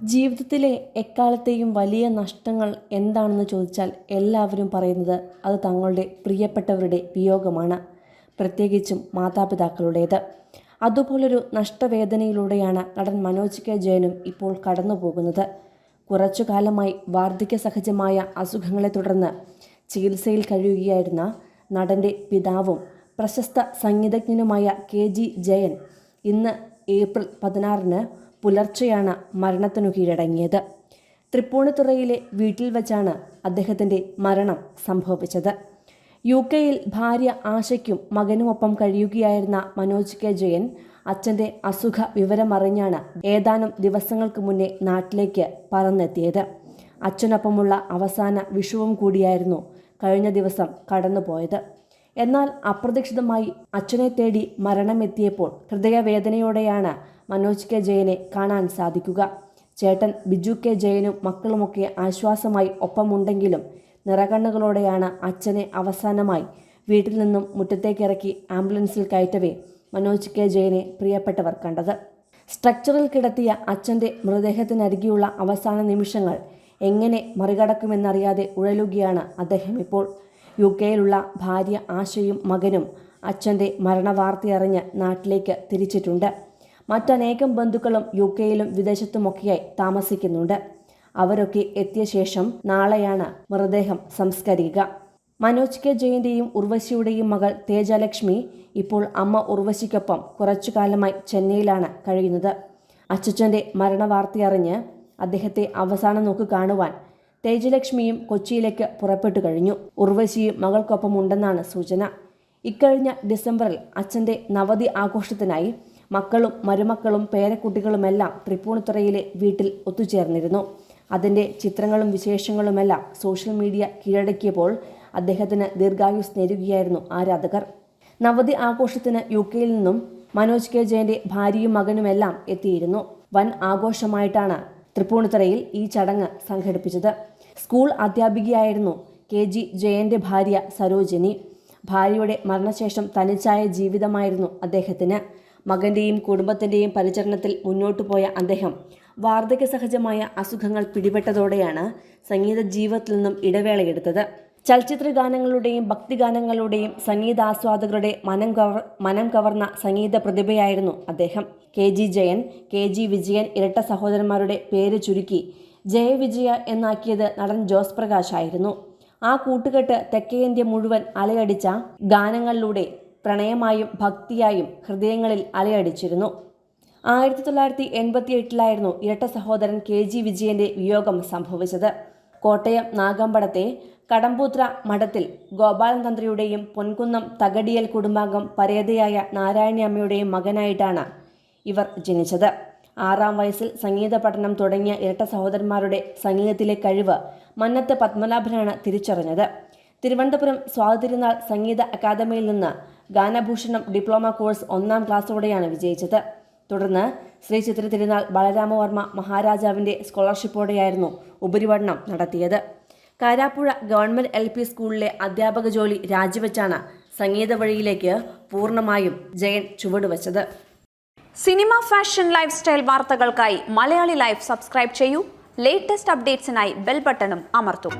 ജീവിതത്തിലെ എക്കാലത്തെയും വലിയ നഷ്ടങ്ങൾ എന്താണെന്ന് ചോദിച്ചാൽ എല്ലാവരും പറയുന്നത് അത് തങ്ങളുടെ പ്രിയപ്പെട്ടവരുടെ വിയോഗമാണ്. പ്രത്യേകിച്ചും മാതാപിതാക്കളുടേത്. അതുപോലൊരു നഷ്ടവേദനയിലൂടെയാണ് നടൻ മനോജ് കെ ജയനും ഇപ്പോൾ കടന്നു പോകുന്നത് കുറച്ചു കാലമായി വാർദ്ധക്യ സഹജമായ അസുഖങ്ങളെ തുടർന്ന് ചികിത്സയിൽ കഴിയുകയായിരുന്ന നടന്റെ പിതാവും പ്രശസ്ത സംഗീതജ്ഞനുമായ കെ ജി ജയൻ ഇന്ന് ഏപ്രിൽ പതിനാറിന് പുലർച്ചെയാണ് മരണത്തിനു കീഴടങ്ങിയത്. തൃപ്പൂണിത്തുറയിലെ വീട്ടിൽ വച്ചാണ് അദ്ദേഹത്തിന്റെ മരണം സംഭവിച്ചത്. യു കെയിൽ ഭാര്യ ആശയ്ക്കും മകനുമൊപ്പം കഴിയുകയായിരുന്ന മനോജ് കെ. ജയൻ അച്ഛന്റെ അസുഖ വിവരമറിഞ്ഞാണ് ഏതാനും ദിവസങ്ങൾക്ക് മുന്നേ നാട്ടിലേക്ക് പറന്നെത്തിയത്. അച്ഛനൊപ്പമുള്ള അവസാന വിഷുവും കൂടിയായിരുന്നു കഴിഞ്ഞ ദിവസം കടന്നുപോയത്. എന്നാൽ അപ്രതീക്ഷിതമായി അച്ഛനെ തേടി മരണമെത്തിയപ്പോൾ ഹൃദയവേദനയോടെയാണ് മനോജ് കെ ജയനെ കാണാൻ സാധിക്കുക. ചേട്ടൻ ബിജു കെ ജയനും മക്കളുമൊക്കെ ആശ്വാസമായി ഒപ്പമുണ്ടെങ്കിലും നിറകണ്ണുകളോടെയാണ് അച്ഛനെ അവസാനമായി വീട്ടിൽ നിന്നും മുറ്റത്തേക്കിറക്കി ആംബുലൻസിൽ കയറ്റവേ മനോജ് കെ ജയനെ പ്രിയപ്പെട്ടവർ കണ്ടത്. സ്ട്രക്ചറിൽ കിടത്തിയ അച്ഛന്റെ മൃതദേഹത്തിനരികെയുള്ള അവസാന നിമിഷങ്ങൾ എങ്ങനെ മറികടക്കുമെന്നറിയാതെ ഉഴലുകയാണ് അദ്ദേഹം ഇപ്പോൾ. യു കെയിലുള്ള ഭാര്യ ആശയും മകനും അച്ഛന്റെ മരണവാർത്തയറിഞ്ഞ് നാട്ടിലേക്ക് തിരിച്ചിട്ടുണ്ട്. മറ്റനേകം ബന്ധുക്കളും യു കെയിലും വിദേശത്തുമൊക്കെയായി താമസിക്കുന്നുണ്ട്. അവരൊക്കെ എത്തിയ ശേഷം നാളെയാണ് മൃതദേഹം സംസ്കരിക്കുക. മനോജ് കെ ജയന്റെയും ഉർവശിയുടെയും മകൾ തേജലക്ഷ്മി ഇപ്പോൾ അമ്മ ഉർവശിക്കൊപ്പം കുറച്ചു കാലമായി ചെന്നൈയിലാണ് കഴിയുന്നത്. അച്ചച്ചന്റെ മരണവാർത്തയറിഞ്ഞ് അദ്ദേഹത്തെ അവസാനം നോക്ക് കാണുവാൻ തേജലക്ഷ്മിയും കൊച്ചിയിലേക്ക് പുറപ്പെട്ടു കഴിഞ്ഞു. ഉർവശിയും മകൾക്കൊപ്പം ഉണ്ടെന്നാണ് സൂചന. ഇക്കഴിഞ്ഞ ഡിസംബറിൽ അച്ഛന്റെ നവതി ആഘോഷത്തിനായി മക്കളും മരുമക്കളും പേരക്കുട്ടികളുമെല്ലാം തൃപ്പൂണിത്തുറയിലെ വീട്ടിൽ ഒത്തുചേർന്നിരുന്നു. അതിന്റെ ചിത്രങ്ങളും വിശേഷങ്ങളുമെല്ലാം സോഷ്യൽ മീഡിയ കീഴടക്കിയപ്പോൾ അദ്ദേഹത്തിന് ദീർഘായുസ് നേരുകയായിരുന്നു ആരാധകർ. നവതി ആഘോഷത്തിന് യു കെയിൽ നിന്നും മനോജ് കെ ജയന്റെ ഭാര്യയും മകനുമെല്ലാം എത്തിയിരുന്നു. വൻ ആഘോഷമായിട്ടാണ് തൃപ്പൂണിത്തുറയിൽ ഈ ചടങ്ങ് സംഘടിപ്പിച്ചത്. സ്കൂൾ അധ്യാപികയായിരുന്നു കെ ജി ജയന്റെ ഭാര്യ സരോജിനി. ഭാര്യയുടെ മരണശേഷം തനിച്ചായ ജീവിതമായിരുന്നു അദ്ദേഹത്തിന്. മകന്റെയും കുടുംബത്തിന്റെയും പരിചരണത്തിൽ മുന്നോട്ടു പോയ അദ്ദേഹം വാർദ്ധക്യ സഹജമായ അസുഖങ്ങൾ പിടിപെട്ടതോടെയാണ് സംഗീത ജീവിതത്തിൽ നിന്നും ഇടവേളയെടുത്തത്. ചലച്ചിത്ര ഗാനങ്ങളുടെയും ഭക്തിഗാനങ്ങളുടെയും സംഗീതാസ്വാദകരുടെ മനം കവർ മനം കവർന്ന സംഗീത പ്രതിഭയായിരുന്നു അദ്ദേഹം. K G Jayan K G Vijayan ഇരട്ട സഹോദരന്മാരുടെ പേര് ചുരുക്കി ജയവിജയ എന്നാക്കിയത് നടൻ ജോസ് പ്രകാശ് ആയിരുന്നു. ആ കൂട്ടുകെട്ട് തെക്കേന്ത്യ മുഴുവൻ അലയടിച്ച ഗാനങ്ങളിലൂടെ പ്രണയമായും ഭക്തിയായും ഹൃദയങ്ങളിൽ അലയടിച്ചിരുന്നു. ആയിരത്തി തൊള്ളായിരത്തി എൺപത്തി എട്ടിലായിരുന്നു ഇരട്ട സഹോദരൻ കെ ജി വിജയന്റെ വിയോഗം സംഭവിച്ചത്. കോട്ടയം നാഗമ്പടത്തെ കടമ്പൂത്ര മഠത്തിൽ ഗോപാലൻ തന്ത്രിയുടെയും പൊൻകുന്നം തകടിയൽ കുടുംബാംഗം പരേതയായ നാരായണിയമ്മയുടെയും മകനായിട്ടാണ് ഇവർ ജനിച്ചത്. ആറാം വയസ്സിൽ സംഗീത പഠനം തുടങ്ങിയ ഇരട്ട സഹോദരന്മാരുടെ സംഗീതത്തിലെ കഴിവ് മന്നത്ത് പത്മനാഭനാണ് തിരിച്ചറിഞ്ഞത്. തിരുവനന്തപുരം സ്വാതിരുനാൾ സംഗീത അക്കാദമിയിൽ നിന്ന് ഗാനഭൂഷണം ഡിപ്ലോമ കോഴ്സ് ഒന്നാം ക്ലാസ്സോടെയാണ് വിജയിച്ചത്. തുടർന്ന് ശ്രീ ചിത്ര തിരുനാൾ ബലരാമവർമ്മ മഹാരാജാവിന്റെ സ്കോളർഷിപ്പോടെയായിരുന്നു ഉപരിപഠനം നടത്തിയത്. കാരാപ്പുഴ ഗവൺമെന്റ് എൽ പി സ്കൂളിലെ അധ്യാപക ജോലി രാജിവെച്ചാണ് സംഗീത വഴിയിലേക്ക് പൂർണമായും ജയൻ ചുവടുവച്ചത്. സിനിമ ഫാഷൻ ലൈഫ് സ്റ്റൈൽ വാർത്തകൾക്കായി മലയാളി ലൈഫ് സബ്സ്ക്രൈബ് ചെയ്യൂ. ലേറ്റസ്റ്റ് അപ്ഡേറ്റ്സിനായി ബെൽ ബട്ടണും അമർത്തും.